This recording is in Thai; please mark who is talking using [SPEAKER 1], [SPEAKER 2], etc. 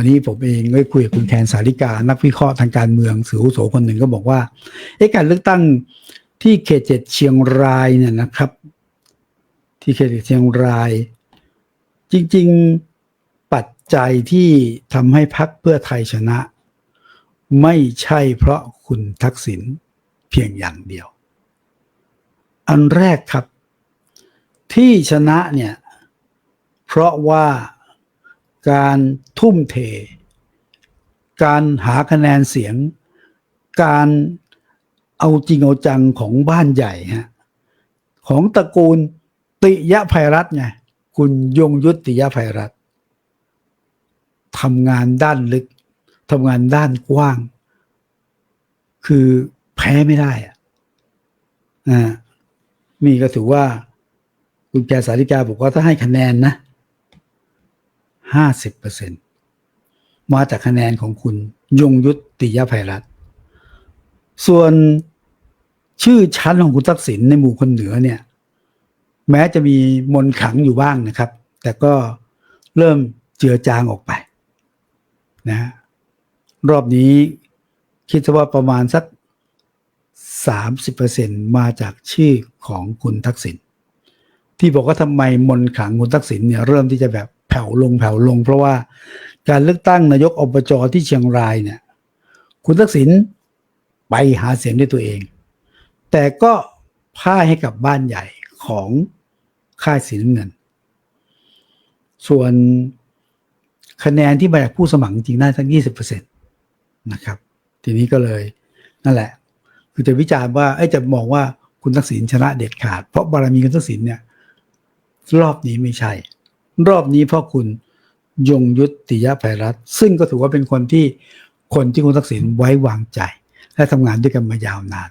[SPEAKER 1] วันนี้ผมเองได้คุยกับคุณแคนสาริกา นักวิเคราะห์ทางการเมืองสืออาวุโสคนหนึ่งก็บอกว่าเอ๊ะการเลือกตั้งที่เขตเจ็ดเชียงรายเนี่ยนะครับ ที่เขตเจ็ดเชียงราย จริง ๆปัจจัยที่ทำให้พักเพื่อไทยชนะ ไม่ใช่เพราะคุณทักษิณเพียงอย่างเดียว อันแรกครับ ที่ชนะเนี่ย เพราะว่า การทุ่มเท การหาคะแนนเสียง การเอาจริงเอาจังของบ้านใหญ่ฮะของตระกูลติยะภัยรัตไงคุณยงยุติยะภัยรัตทำงานด้านลึกทำงานด้านกว้าง คือแพ้ไม่ได้อะอ่ามีก็ถือว่า คุณแกสาริกาบอกว่าถ้าให้คะแนนนะ ห้าสิบเปอร์เซ็นมาจากคะแนนของคุณยงยุติยภัยรัตน์ส่วนชื่อชั้นของคุณทักษิณในหมู่คนเหนือเนี่ย แม้จะมีมนขังอยู่บ้างนะครับ แต่ก็เริ่มเจือจางออกไปนะรอบนี้คิดว่าประมาณสัก 30%มาจากชื่อของคุณทักษิณที่บอกว่าทำไมมนขังคุณทักษิณเนี่ยเริ่มที่จะแบบ แผ่วลงแผ่วลง เพราะว่าการเลือกตั้งนายกอบจที่เชียงรายเนี่ย คุณทักษิณไปหาเสียงด้วยตัวเอง แต่ก็พ่ายให้กับบ้านใหญ่ของค่ายสีน้ำเงิน ส่วนคะแนนที่มาจากผู้สมัครจริงได้ทั้ง20%นะครับ ทีนี้ก็เลยนั่นแหละ คือจะวิจารณ์ว่าไอ้จะมองว่าคุณทักษิณชนะเด็ดขาด เพราะบารมีคุณทักษิณเนี่ย รอบนี้ไม่ใช่ รอบนี้พ่อคุณยงยุติยภัยรัตน์ซึ่งก็ถือว่าเป็นคนที่คนที่คุณทักษิณไว้วางใจ และทำงานด้วยกันมายาวนาน